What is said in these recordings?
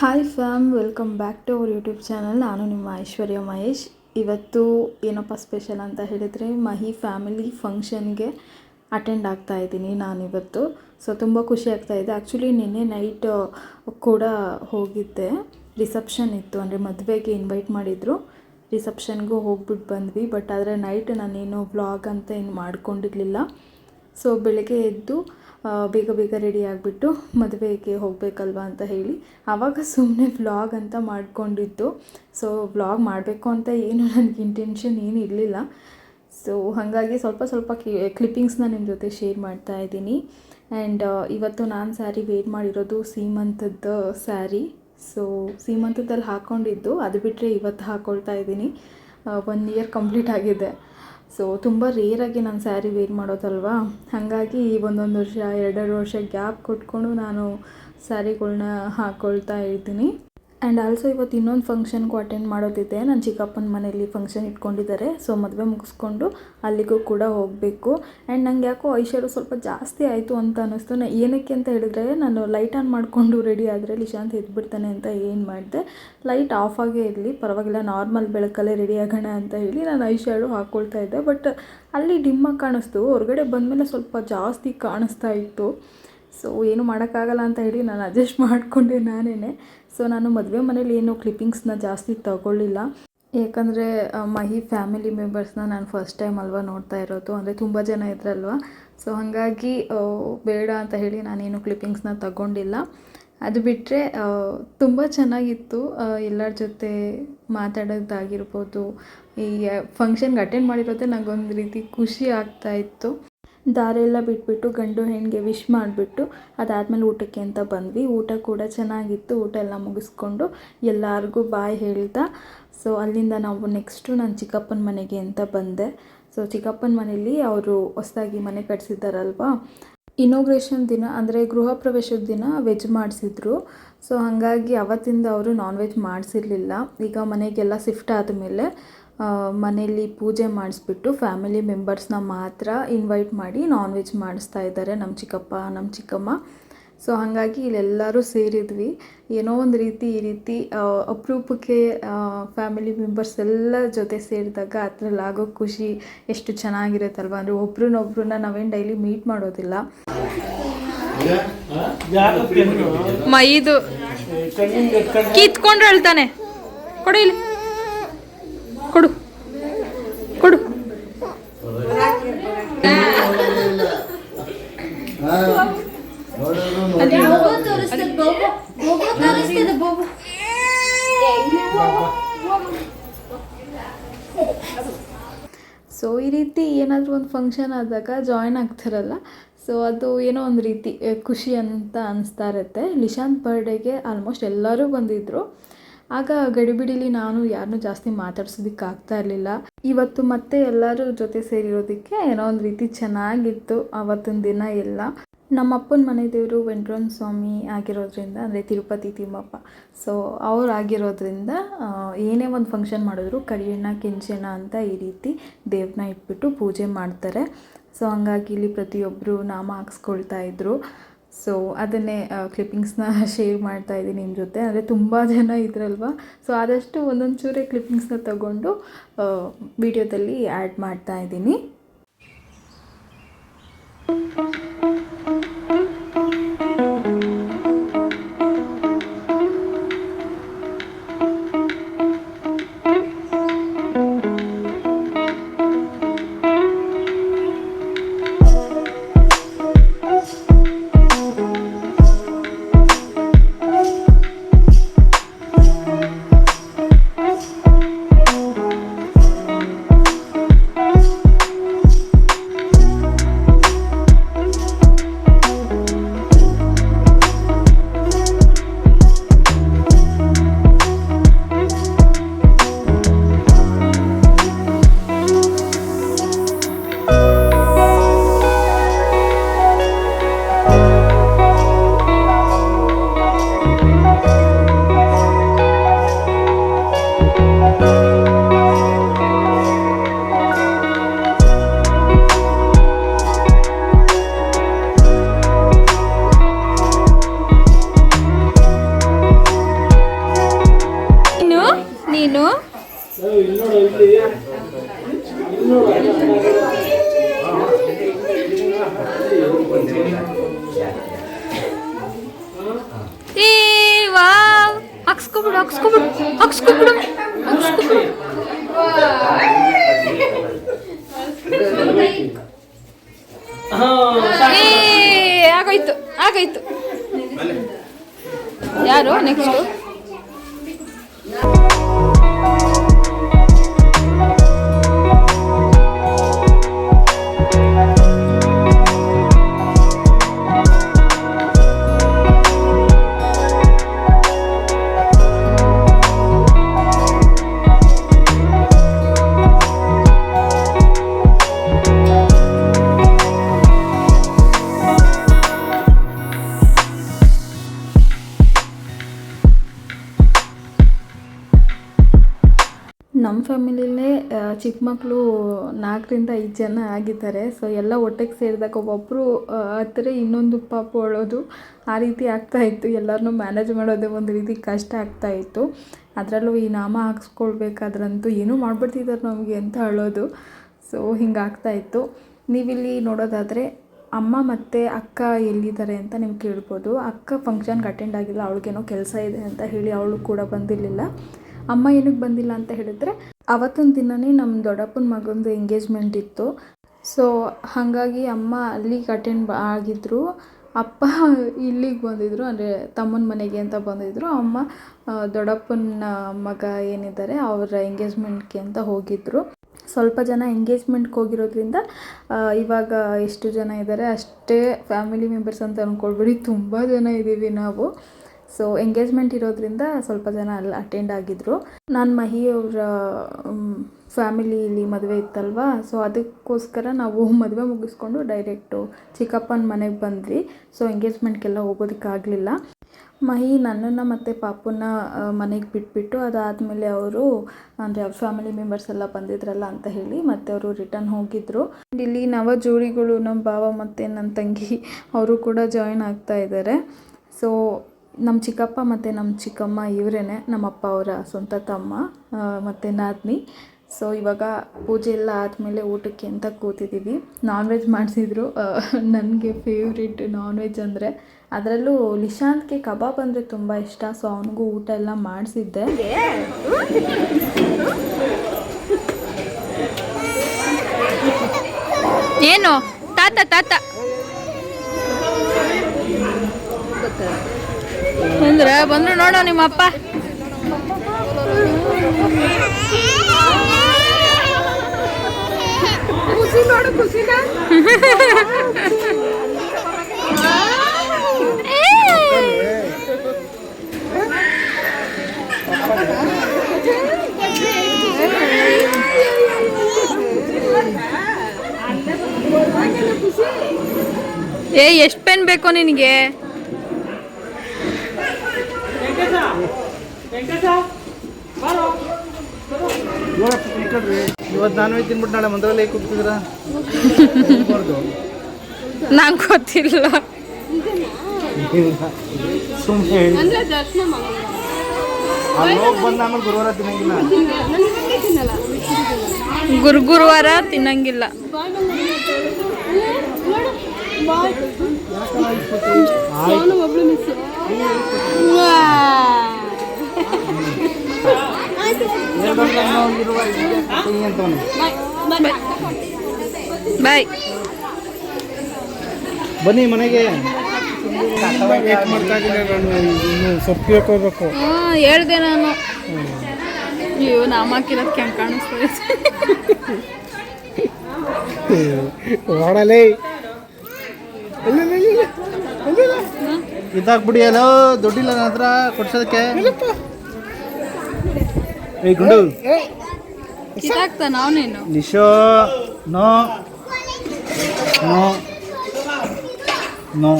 Hi fam welcome back to our YouTube channel ನಾನು ನಿಮ್ಮ ಐಶ್ವರ್ಯ ಮಹೇಶ್. ಇವತ್ತು ಏನಪ್ಪ ಸ್ಪೆಷಲ್ ಅಂತ ಹೇಳಿದರೆ ಮಹಿ ಫ್ಯಾಮಿಲಿ ಫಂಕ್ಷನ್ಗೆ ಅಟೆಂಡ್ ಆಗ್ತಾ ಇದ್ದೀನಿ ನಾನಿವತ್ತು. ಸೊ ತುಂಬ ಖುಷಿ ಆಗ್ತಾ ಇದೆ. ಆ್ಯಕ್ಚುಲಿ ನಿನ್ನೆ ನೈಟ್ ಕೂಡ ಹೋಗಿದ್ದೆ. ರಿಸೆಪ್ಷನ್ ಇತ್ತು. ಅಂದರೆ ಮದುವೆಗೆ ಇನ್ವೈಟ್ ಮಾಡಿದರು. ರಿಸೆಪ್ಷನ್ಗೂ ಹೋಗ್ಬಿಟ್ಟು ಬಂದ್ವಿ. ಬಟ್ ಆದರೆ ನೈಟ್ ನಾನೇನು ವ್ಲಾಗ್ ಅಂತ ಏನು ಮಾಡ್ಕೊಂಡಿರಲಿಲ್ಲ. ಸೊ ಬೆಳಗ್ಗೆ ಎದ್ದು ಬೇಗ ಬೇಗ ರೆಡಿ ಆಗಿಬಿಟ್ಟು ಮದುವೆಗೆ ಹೋಗಬೇಕಲ್ವಾ ಅಂತ ಹೇಳಿ. ಆವಾಗ ಸುಮ್ಮನೆ ವ್ಲಾಗ್ ಅಂತ ಮಾಡಿಕೊಂಡಿದ್ದು. ಸೊ ವ್ಲಾಗ್ ಮಾಡಬೇಕು ಅಂತ ಏನು ನನಗೆ ಇಂಟೆನ್ಷನ್ ಏನು ಇರಲಿಲ್ಲ. ಸೊ ಹಾಗಾಗಿ ಸ್ವಲ್ಪ ಸ್ವಲ್ಪ ಕ್ಲಿಪ್ಪಿಂಗ್ಸ್ನ ನಿಮ್ಮ ಜೊತೆ ಶೇರ್ ಮಾಡ್ತಾ ಇದ್ದೀನಿ. ಆ್ಯಂಡ್ ಇವತ್ತು ನಾನು ಸ್ಯಾರಿ ವೇಟ್ ಮಾಡಿರೋದು ಸೀಮಂತದ ಸ್ಯಾರಿ ಸೊ ಸೀಮಂತದಲ್ಲಿ ಹಾಕ್ಕೊಂಡಿದ್ದು ಅದು ಬಿಟ್ಟರೆ ಇವತ್ತು ಹಾಕ್ಕೊಳ್ತಾ ಇದ್ದೀನಿ. ಒನ್ ಇಯರ್ ಕಂಪ್ಲೀಟ್ ಆಗಿದೆ. ಸೊ ತುಂಬ ರೇರಾಗಿ ನಾನು ಸ್ಯಾರಿ ವೇರ್ ಮಾಡೋದಲ್ವಾ? ಹಾಗಾಗಿ ಒಂದೊಂದು ವರ್ಷ, ಎರಡೆರಡು ವರ್ಷ ಗ್ಯಾಪ್ ಕೊಟ್ಕೊಂಡು ನಾನು ಸ್ಯಾರಿಗಳನ್ನ ಹಾಕ್ಕೊಳ್ತಾ ಇದ್ದೀನಿ. ಆ್ಯಂಡ್ ಆಲ್ಸೋ ಇವತ್ತು ಇನ್ನೊಂದು ಫಂಕ್ಷನ್ಗೂ ಅಟೆಂಡ್ ಮಾಡೋದಿದೆ. ನನ್ನ ಚಿಕ್ಕಪ್ಪನ ಮನೆಯಲ್ಲಿ ಫಂಕ್ಷನ್ ಇಟ್ಕೊಂಡಿದ್ದಾರೆ. ಸೊ ಮದುವೆ ಮುಗಿಸ್ಕೊಂಡು ಅಲ್ಲಿಗೂ ಕೂಡ ಹೋಗಬೇಕು. ಆ್ಯಂಡ್ ನಂಗೆ ಯಾಕೋ ಐಶ್ವರ್ಯ ಸ್ವಲ್ಪ ಜಾಸ್ತಿ ಆಯಿತು ಅಂತ ಅನ್ನಿಸ್ತು. ನಾನು ಏನಕ್ಕೆ ಅಂತ ಹೇಳಿದ್ರೆ, ನಾನು ಲೈಟ್ ಆನ್ ಮಾಡಿಕೊಂಡು ರೆಡಿ ಆದರೆ ಲಿಶಾಂತ್ ಎದ್ಬಿಡ್ತಾನೆ ಅಂತ ಏನು ಮಾಡಿದೆ. ಲೈಟ್ ಆಫ್ ಆಗೇ ಇರಲಿ, ಪರವಾಗಿಲ್ಲ ನಾರ್ಮಲ್ ಬೆಳಕಲ್ಲೇ ರೆಡಿ ಆಗೋಣ ಅಂತ ಹೇಳಿ ನಾನು ಐಶ್ಯಾಡೋ ಹಾಕ್ಕೊಳ್ತಾ ಇದ್ದೆ. ಬಟ್ ಅಲ್ಲಿ ಡಿಮ್ಮಾಗಿ ಕಾಣಿಸ್ತು. ಹೊರಗಡೆ ಬಂದಮೇಲೆ ಸ್ವಲ್ಪ ಜಾಸ್ತಿ ಕಾಣಿಸ್ತಾ ಇತ್ತು. ಸೊ ಏನು ಮಾಡೋಕ್ಕಾಗಲ್ಲ ಅಂತ ಹೇಳಿ ನಾನು ಅಡ್ಜಸ್ಟ್ ಮಾಡಿಕೊಂಡೆ ನಾನೇ ಸೊ ನಾನು ಮದುವೆ ಮನೇಲಿ ಏನು ಕ್ಲಿಪ್ಪಿಂಗ್ಸ್ನ ಜಾಸ್ತಿ ತಗೊಳ್ಳಿಲ್ಲ. ಯಾಕಂದರೆ ಮಹಿ ಫ್ಯಾಮಿಲಿ ಮೆಂಬರ್ಸ್ನ ನಾನು ಫಸ್ಟ್ ಟೈಮ್ ಅಲ್ವಾ ನೋಡ್ತಾ ಇರೋದು. ಅಂದರೆ ತುಂಬ ಜನ ಇದ್ರಲ್ವ. ಸೊ ಹಾಗಾಗಿ ಬೇಡ ಅಂತ ಹೇಳಿ ನಾನೇನು ಕ್ಲಿಪ್ಪಿಂಗ್ಸ್ನ ತಗೊಂಡಿಲ್ಲ. ಅದು ಬಿಟ್ಟರೆ ತುಂಬ ಚೆನ್ನಾಗಿತ್ತು. ಎಲ್ಲರ ಜೊತೆ ಮಾತಾಡೋದಾಗಿರ್ಬೋದು. ಈ ಫಂಕ್ಷನ್ಗೆ ಅಟೆಂಡ್ ಮಾಡಿರೋದೇ ನನಗೊಂದು ರೀತಿ ಖುಷಿ ಆಗ್ತಾ ಇತ್ತು. ದಾರೆಲ್ಲ ಬಿಟ್ಬಿಟ್ಟು ಗಂಡು ಹೆಣ್ಣಿಗೆ ವಿಶ್ ಮಾಡಿಬಿಟ್ಟು ಅದಾದಮೇಲೆ ಊಟಕ್ಕೆ ಅಂತ ಬಂದ್ವಿ. ಊಟ ಕೂಡ ಚೆನ್ನಾಗಿತ್ತು. ಊಟ ಎಲ್ಲ ಮುಗಿಸ್ಕೊಂಡು ಎಲ್ಲರಿಗೂ ಬಾಯ್ ಹೇಳ್ತಾ ಸೊ ಅಲ್ಲಿಂದ ನಾವು ನೆಕ್ಸ್ಟು ನಾನು ಚಿಕ್ಕಪ್ಪನ ಮನೆಗೆ ಅಂತ ಬಂದೆ. ಸೊ ಚಿಕ್ಕಪ್ಪನ ಮನೇಲಿ ಅವರು ಹೊಸದಾಗಿ ಮನೆ ಕಟ್ಸಿದ್ದಾರಲ್ವಾ? ಇನೋಗ್ರೇಷನ್ ದಿನ, ಅಂದರೆ ಗೃಹ ಪ್ರವೇಶದ ದಿನ ವೆಜ್ ಮಾಡಿಸಿದ್ರು. ಸೊ ಹಾಗಾಗಿ ಅವತ್ತಿಂದ ಅವರು ನಾನ್ ವೆಜ್ ಮಾಡಿಸಿರ್ಲಿಲ್ಲ. ಈಗ ಮನೆಗೆಲ್ಲ ಶಿಫ್ಟ್ ಆದಮೇಲೆ ಮನೆಯಲ್ಲಿ ಪೂಜೆ ಮಾಡಿಸ್ಬಿಟ್ಟು ಫ್ಯಾಮಿಲಿ ಮೆಂಬರ್ಸ್ನ ಮಾತ್ರ ಇನ್ವೈಟ್ ಮಾಡಿ ನಾನ್ ವೆಜ್ ಮಾಡಿಸ್ತಾ ಇದ್ದಾರೆ ನಮ್ಮ ಚಿಕ್ಕಪ್ಪ ನಮ್ಮ ಚಿಕ್ಕಮ್ಮ. ಸೊ ಹಾಗಾಗಿ ಇಲ್ಲೆಲ್ಲರೂ ಸೇರಿದ್ವಿ. ಏನೋ ಒಂದು ರೀತಿ ಈ ರೀತಿ ಅಪರೂಪಕ್ಕೆ ಫ್ಯಾಮಿಲಿ ಮೆಂಬರ್ಸ್ ಎಲ್ಲ ಜೊತೆ ಸೇರಿದಾಗ ಅದ್ರಲ್ಲಿ ಆಗೋ ಖುಷಿ ಎಷ್ಟು ಚೆನ್ನಾಗಿರುತ್ತಲ್ವ? ಅಂದರೆ ಒಬ್ರನ್ನೊಬ್ರನ್ನ ನಾವೇನು ಡೈಲಿ ಮೀಟ್ ಮಾಡೋದಿಲ್ಲ. ಮೈದು. ಕಿತ್ಕೊಂಡ್ರೆ ಹೇಳ್ತಾನೆ. ಕೊಡಿ ಇಲ್ಲಿ. ಕೊಡು ಕೊಡು. ಸೊ ಈ ರೀತಿ ಏನಾದರೂ ಒಂದು ಫಂಕ್ಷನ್ ಆದಾಗ ಜಾಯ್ನ್ ಆಗ್ತಿರಲ್ಲ. ಸೊ ಅದು ಏನೋ ಒಂದು ರೀತಿ ಖುಷಿ ಅಂತ ಅನಿಸ್ತಾ ಇರುತ್ತೆ. ನಿಶಾಂತ್ ಬರ್ಡೇಗೆ ಆಲ್ಮೋಸ್ಟ್ ಎಲ್ಲರೂ ಬಂದಿದ್ದರು ಆಗ ಗಡಿಬಿಡಿಲಿ ನಾನು ಯಾರನ್ನು ಜಾಸ್ತಿ ಮಾತಾಡ್ಸೋದಕ್ಕೆ ಆಗ್ತಾ ಇರಲಿಲ್ಲ. ಇವತ್ತು ಮತ್ತೆ ಎಲ್ಲರೂ ಜೊತೆ ಸೇರಿರೋದಕ್ಕೆ ಏನೋ ಒಂದು ರೀತಿ ಚೆನ್ನಾಗಿತ್ತು ಆವತ್ತಿನ ದಿನ ಎಲ್ಲ. ನಮ್ಮ ಅಪ್ಪನ ಮನೆ ದೇವರು ವೆಂಕಟರಮಣ ಸ್ವಾಮಿ ಆಗಿರೋದ್ರಿಂದ, ಅಂದರೆ ತಿರುಪತಿ ತಿಮ್ಮಪ್ಪ. ಸೊ ಅವ್ರು ಆಗಿರೋದ್ರಿಂದ ಏನೇ ಒಂದು ಫಂಕ್ಷನ್ ಮಾಡಿದ್ರು ಕರಿಯಣ್ಣ, ಕೆಂಚಣ್ಣ ಅಂತ ಈ ರೀತಿ ದೇವ್ರನ್ನ ಇಟ್ಬಿಟ್ಟು ಪೂಜೆ ಮಾಡ್ತಾರೆ. ಸೊ ಹಂಗಾಗಿ ಇಲ್ಲಿ ಪ್ರತಿಯೊಬ್ಬರು ನಾಮ ಹಾಕ್ಸ್ಕೊಳ್ತಾ ಇದ್ರು. ಸೊ ಅದನ್ನೇ ಕ್ಲಿಪ್ಪಿಂಗ್ಸ್ನ ಶೇರ್ ಮಾಡ್ತಾ ಇದ್ದೀನಿ ನಿಮ್ಮ ಜೊತೆ. ಅಂದರೆ ತುಂಬ ಜನ ಇದ್ರಲ್ವಾ? ಸೊ ಆದಷ್ಟು ಒಂದೊಂದು ಚೂರೇ ಕ್ಲಿಪ್ಪಿಂಗ್ಸ್ನ ತಗೊಂಡು ವಿಡಿಯೋದಲ್ಲಿ ಆ್ಯಡ್ ಮಾಡ್ತಾ ಇದ್ದೀನಿ. ಆಗೋಯ್ತು ಆಗೋಯ್ತು. ಯಾರು ನೆಕ್ಸ್ಟು ಫ್ಯಾಮಿಲಿಲೇ ಚಿಕ್ಕ ಮಕ್ಕಳು ನಾಲ್ಕರಿಂದ ಐದು ಜನ ಆಗಿದ್ದಾರೆ. ಸೊ ಎಲ್ಲ ಒಟ್ಟಿಗೆ ಸೇರಿದಾಗ ಒಬ್ಬೊಬ್ಬರು ಹತ್ತಿರ ಇನ್ನೊಂದು ಪಾಪು ಅಳೋದು ಆ ರೀತಿ ಆಗ್ತಾ ಇತ್ತು. ಎಲ್ಲರನ್ನೂ ಮ್ಯಾನೇಜ್ ಮಾಡೋದೇ ಒಂದು ರೀತಿ ಕಷ್ಟ ಆಗ್ತಾ ಇತ್ತು. ಅದರಲ್ಲೂ ಈ ನಾಮ ಹಾಕ್ಸ್ಕೊಳ್ಬೇಕಾದ್ರಂತೂ ಏನೂ ಮಾಡಿಬಿಡ್ತಿದ್ದಾರೆ ನಮಗೆ ಅಂತ ಅಳೋದು ಸೊ ಹಿಂಗಾಗ್ತಾ ಇತ್ತು. ನೀವಿಲ್ಲಿ ನೋಡೋದಾದರೆ, ಅಮ್ಮ ಮತ್ತು ಅಕ್ಕ ಎಲ್ಲಿದ್ದಾರೆ ಅಂತ ನಿಮ್ಗೆ ಕೇಳ್ಬೋದು. ಅಕ್ಕ ಫಂಕ್ಷನ್ಗೆ ಅಟೆಂಡ್ ಆಗಿಲ್ಲ, ಅವಳಿಗೇನೋ ಕೆಲಸ ಇದೆ ಅಂತ ಹೇಳಿ ಅವಳು ಕೂಡ ಬಂದಿರಲಿಲ್ಲ. ಅಮ್ಮ ಏನಕ್ಕೆ ಬಂದಿಲ್ಲ ಅಂತ ಹೇಳಿದ್ರೆ ಅವತ್ತೊಂದು ದಿನವೇ ನಮ್ಮ ದೊಡ್ಡಪ್ಪನ ಮಗಂದು ಎಂಗೇಜ್ಮೆಂಟ್ ಇತ್ತು. ಸೊ ಹಾಗಾಗಿ ಅಮ್ಮ ಅಲ್ಲಿಗೆ ಅಟೆಂಡ್ ಆಗಿದ್ದರು ಅಪ್ಪ ಇಲ್ಲಿಗೆ ಬಂದಿದ್ದರು ಅಂದರೆ ತಮ್ಮನ ಮನೆಗೆ ಅಂತ ಬಂದಿದ್ದರು ಅಮ್ಮ ದೊಡ್ಡಪ್ಪನ ಮಗ ಏನಿದ್ದಾರೆ, ಅವರ ಎಂಗೇಜ್ಮೆಂಟ್ಗೆ ಅಂತ ಹೋಗಿದ್ದರು ಸ್ವಲ್ಪ ಜನ ಎಂಗೇಜ್ಮೆಂಟ್ಗೆ ಹೋಗಿರೋದ್ರಿಂದ ಇವಾಗ ಎಷ್ಟು ಜನ ಇದ್ದಾರೆ ಅಷ್ಟೇ ಫ್ಯಾಮಿಲಿ ಮೆಂಬರ್ಸ್ ಅಂತ ಅಂದ್ಕೊಳ್ಬೇಡಿ ತುಂಬ ಜನ ಇದ್ದೀವಿ ನಾವು. ಸೊ ಎಂಗೇಜ್ಮೆಂಟ್ ಇರೋದ್ರಿಂದ ಸ್ವಲ್ಪ ಜನ ಅಲ್ಲಿ ಅಟೆಂಡ್ ಆಗಿದ್ದರು ನಾನು ಮಹಿ ಅವರ ಇಲ್ಲಿ ಮದುವೆ ಇತ್ತಲ್ವಾ? ಸೊ ಅದಕ್ಕೋಸ್ಕರ ನಾವು ಮದುವೆ ಮುಗಿಸ್ಕೊಂಡು ಡೈರೆಕ್ಟು ಚಿಕ್ಕಪ್ಪನ ಮನೆಗೆ ಬಂದ್ವಿ. ಸೊ ಎಂಗೇಜ್ಮೆಂಟ್ಗೆಲ್ಲ ಹೋಗೋದಕ್ಕಾಗಲಿಲ್ಲ ಮಹಿ ನನ್ನನ್ನು ಮತ್ತು ಪಾಪುನ ಮನೆಗೆ ಬಿಟ್ಬಿಟ್ಟು ಅದಾದಮೇಲೆ ಅವರು, ಅಂದರೆ ಅವ್ರ ಫ್ಯಾಮಿಲಿ ಮೆಂಬರ್ಸ್ ಎಲ್ಲ ಬಂದಿದ್ರಲ್ಲ ಅಂತ ಹೇಳಿ ಮತ್ತೆ ಅವರು ರಿಟರ್ನ್ ಹೋಗಿದ್ದರು ಇಲ್ಲಿ ನವ ಜೋಡಿಗಳು ನಮ್ಮ ಭಾವ ಮತ್ತು ನನ್ನ ತಂಗಿ, ಅವರು ಕೂಡ ಜಾಯಿನ್ ಆಗ್ತಾ ಇದ್ದಾರೆ ಸೊ ನಮ್ಮ ಚಿಕ್ಕಪ್ಪ ಮತ್ತು ನಮ್ಮ ಚಿಕ್ಕಮ್ಮ ಇವರೇ ನಮ್ಮಪ್ಪ ಅವರ ಸ್ವಂತ ತಮ್ಮ ಮತ್ತು ನಾದ್ನಿ. ಸೊ ಇವಾಗ ಪೂಜೆ ಎಲ್ಲ ಆದಮೇಲೆ ಊಟಕ್ಕೆ ಅಂತ ಕೂತಿದ್ದೀವಿ ನಾನ್ ವೆಜ್ ಮಾಡಿಸಿದ್ರು ನನಗೆ ಫೇವ್ರೆಟ್ ನಾನ್ ವೆಜ್ ಅಂದರೆ ಅದರಲ್ಲೂ ನಿಶಾಂತ್ಗೆ ಕಬಾಬ್ ಅಂದರೆ ತುಂಬ ಇಷ್ಟ. ಸೊ ಅವನಿಗೂ ಊಟ ಎಲ್ಲ ಮಾಡಿಸಿದ್ದೆ. ಏನು? ತಾತ ತಾತ. ಬಂದ್ರು ನೋಡೋ ನಿಮ್ಮ ಅಪ್ಪ ಏ ಎಷ್ಟು ಪೆನ್ ಬೇಕು ನಿನಗೆ? ಇವತ್ತು ನಾನ್ ವೆಜ್ ತಿನ್ಬಿಟ್ಟು ನಾಳೆ ಮಂದ್ರಲ್ಲಿ ಕೂತಿದ್ರ ನಂಗೆ ಗೊತ್ತಿಲ್ಲ. ಸುಮ್ಮನೆ ಗುರುವಾರ ತಿನ್ನಂಗಿಲ್ಲ. ಗುರು ಗುರುವಾರ ತಿನ್ನಂಗಿಲ್ಲ. ನಾವು ಬಾಯ್. ಬನ್ನಿ ಮನೆಗೆ. ಸೊಪ್ಪು ಹಾಂ ಹೇಳ್ದೆ ನಾನು. ಅಯ್ಯೋ ನಾಮ ಹಾಕಿರೋದಕ್ಕೆ ಹೆಂಗೆ ಕಾಣಿಸ್ತದೆ ಓಡಲೇ. ಇದಾಗ್ಬಿಡಿ ಅಲ್ಲ ದುಡ್ಡಿಲ್ಲ ನನ್ನ ಹತ್ರ ಕೊಡ್ಸೋದಕ್ಕೆ. ಏ ಗುಂಡು ಅವನೇನು? ನಿಶೋ ನೋ ನೋ ನೋ.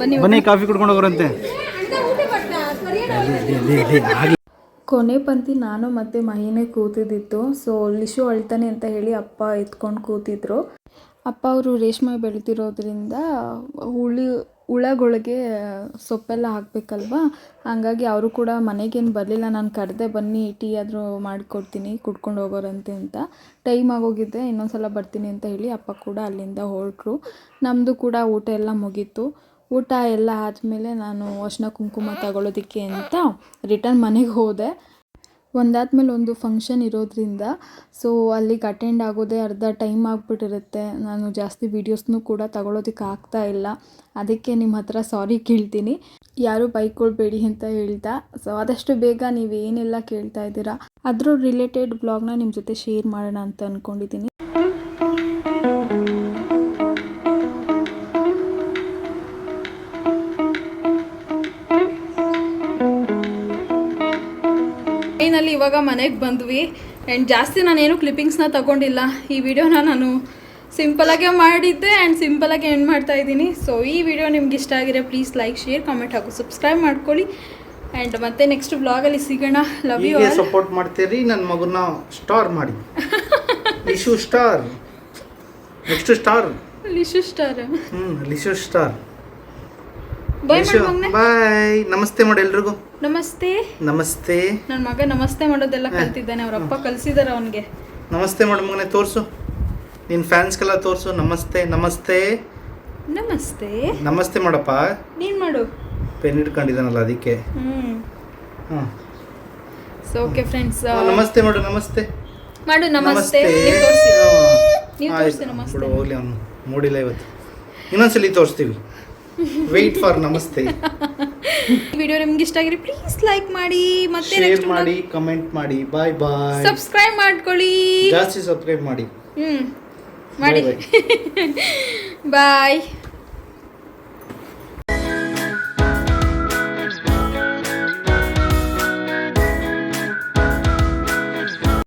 ಬನ್ನಿ ಬನ್ನಿ ಕಾಫಿ ಕುಡ್ಕೊಂಡು ಹೋಗ್ರಂತೆ ಕೊನೆ ಪಂಕ್ತಿ ನಾನು ಮತ್ತೆ ಮಹಿನೇ ಕೂತಿದ್ದಿತ್ತು. ಸೊ ಲಿಶು ಅಳ್ತಾನೆ ಅಂತ ಹೇಳಿ ಅಪ್ಪ ಎತ್ಕೊಂಡು ಕೂತಿದ್ರು. ಅಪ್ಪ ಅವರು ರೇಷ್ಮೆ ಬೆಳೆದಿರೋದ್ರಿಂದ ಹುಳಿ, ಹುಳಗಳಿಗೆ ಸೊಪ್ಪೆಲ್ಲ ಹಾಕಬೇಕಲ್ವಾ? ಹಾಗಾಗಿ ಅವರು ಕೂಡ ಮನೆಗೇನು ಬರಲಿಲ್ಲ, ನಾನು ಕರೆದೆ ಬನ್ನಿ, ಟೀ ಆದರೂ ಮಾಡಿಕೊಡ್ತೀನಿ, ಕುಡ್ಕೊಂಡು ಹೋಗೋರಂತೆ ಅಂತ. ಟೈಮ್ ಆಗೋಗಿದ್ದೆ ಇನ್ನೊಂದು ಸಲ ಬರ್ತೀನಿ ಅಂತ ಹೇಳಿ ಅಪ್ಪ ಕೂಡ ಅಲ್ಲಿಂದ ಹೊರಟ್ರು. ನಮ್ಮದು ಕೂಡ ಊಟ ಎಲ್ಲ ಮುಗೀತು. ಊಟ ಎಲ್ಲ ಆದಮೇಲೆ ನಾನು ಅರ್ಶಿನ ಕುಂಕುಮ ತಗೊಳ್ಳೋದಕ್ಕೆ ಅಂತ ರಿಟರ್ನ್ ಮನೆಗೆ ಹೋದೆ. ಒಂದಾದ್ಮೇಲೆ ಒಂದು ಫಂಕ್ಷನ್ ಇರೋದ್ರಿಂದ ಸೊ ಅಲ್ಲಿಗೆ ಅಟೆಂಡ್ ಆಗೋದೇ ಅರ್ಧ ಟೈಮ್ ಆಗಿಬಿಟ್ಟಿರುತ್ತೆ. ನಾನು ಜಾಸ್ತಿ ವೀಡಿಯೋಸ್ನೂ ಕೂಡ ತಗೊಳ್ಳೋದಕ್ಕೆ ಆಗ್ತಾ ಇಲ್ಲ. ಅದಕ್ಕೆ ನಿಮ್ಮ ಹತ್ರ ಸಾರಿ ಕೇಳ್ತೀನಿ. ಯಾರೂ ಬೈಕೊಳ್ಬೇಡಿ ಅಂತ ಹೇಳ್ತಾ ಸೊ ಆದಷ್ಟು ಬೇಗ ನೀವು ಏನೆಲ್ಲ ಕೇಳ್ತಾ ಇದ್ದೀರಾ, ಅದ್ರ ರಿಲೇಟೆಡ್ ಬ್ಲಾಗ್ನ ನಿಮ್ಮ ಜೊತೆ ಶೇರ್ ಮಾಡೋಣ ಅಂತ ಅಂದ್ಕೊಂಡಿದ್ದೀನಿ ಇವಾಗ ಮನೆಗೆ ಬಂದ್ವಿ. ಆ್ಯಂಡ್ ಜಾಸ್ತಿ ನಾನೇನು ಕ್ಲಿಪ್ಪಿಂಗ್ಸ್ನ ತಗೊಂಡಿಲ್ಲ. ಈ ವಿಡಿಯೋನ ನಾನು ಸಿಂಪಲಾಗೆ ಮಾಡಿದ್ದೆ ಆ್ಯಂಡ್ ಸಿಂಪಲಾಗೆ ಎಂಡ್ ಮಾಡ್ತಾ ಇದ್ದೀನಿ. ಸೊ ಈ ವಿಡಿಯೋ ನಿಮ್ಗೆ ಇಷ್ಟ ಆಗಿದೆ ಪ್ಲೀಸ್ ಲೈಕ್ ಶೇರ್ ಕಾಮೆಂಟ್ ಹಾಕು ಸಬ್ಸ್ಕ್ರೈಬ್ ಮಾಡ್ಕೊಳ್ಳಿ. ಆ್ಯಂಡ್ ಮತ್ತೆ ನೆಕ್ಸ್ಟ್ ಬ್ಲಾಗಲ್ಲಿ ಸಿಗೋಣ. ಲವ್ ಯು ಸಪೋರ್ಟ್ ಮಾಡ್ತೀರಿ ನನ್ನ ಮಗುನ ಸ್ಟಾರ್ ಮಾಡಿ. Lishu star next star Lishu star ಹ್ಞೂ ಲಿಶು ಸ್ಟಾರ್ ಬಾಯ್ ಬಾಯ್ ನಮಸ್ತೆ ಮಾಡಿ ಎಲ್ರಿಗೂ. ನಮಸ್ತೆ. ನಮಸ್ತೆ. ನನ್ನ ಮಗ ನಮಸ್ತೆ ಮಾಡೋದೆಲ್ಲ ಕಲ್ತಿದ್ದಾನೆ ಅವ್ರ ಅಪ್ಪ ಕಲ್ಸಿದಾರ ಅವನಿಗೆ. ನಮಸ್ತೆ ಮಾಡು ಮಗನೇ ತೋರಿಸು. ನಿನ್ನ ಫ್ಯಾನ್ಸ್ಗೆಲ್ಲ ತೋರಿಸು. ನಮಸ್ತೆ ನಮಸ್ತೆ. ನಮಸ್ತೆ. ನಮಸ್ತೆ ಮಾಡಪ್ಪ. ನೀನು ಮಾಡು. ಪೆನ್ ಇಟ್ಕೊಂಡಿದ್ದಾನಲ್ಲ ಅದಕ್ಕೆ. ಹ್ಞೂ ಹಾಂ. ಸೊ ಓಕೆ ಫ್ರೆಂಡ್ಸ್ ನಮಸ್ತೆ ಮಾಡು ನಮಸ್ತೆ. ಮಾಡು ನಮಸ್ತೆ. ನೀವು ತೋರಿಸಿ. ನೀವು ತೋರಿಸಿ ನಮಸ್ತೆ. ಬಿಡು ಹೋಗ್ಲಿ ಅವನು. ಮೂಡಿಲ್ಲ ಇವತ್ತು. ಇನ್ನೊಂದ್ಸಲಿ ತೋರಿಸ್ತೀವಿ. ವೆಯ್ಟ್ ಫಾರ್ ನಮಸ್ತೆ. ಈ ವಿಡಿಯೋ ನಿಮ್ಗೆ ಇಷ್ಟ ಆಗಿರಿ ಪ್ಲೀಸ್ ಲೈಕ್ ಮಾಡಿ ಮತ್ತೆ ಶೇರ್ ನೆಕ್ಸ್ಟ್ ಮಾಡಿ ಕಮೆಂಟ್ ಮಾಡಿ. ಬಾಯ್ ಬಾಯ್ ಸಬ್ಸ್ಕ್ರೈಬ್ ಮಾಡ್ಕೊಳ್ಳಿ. ಜಾಸ್ತಿ ಸಬ್ಸ್ಕ್ರೈಬ್ ಮಾಡಿ. ಹ್ಮ್. ಮಾಡಿ. Bye ಬಾಯ್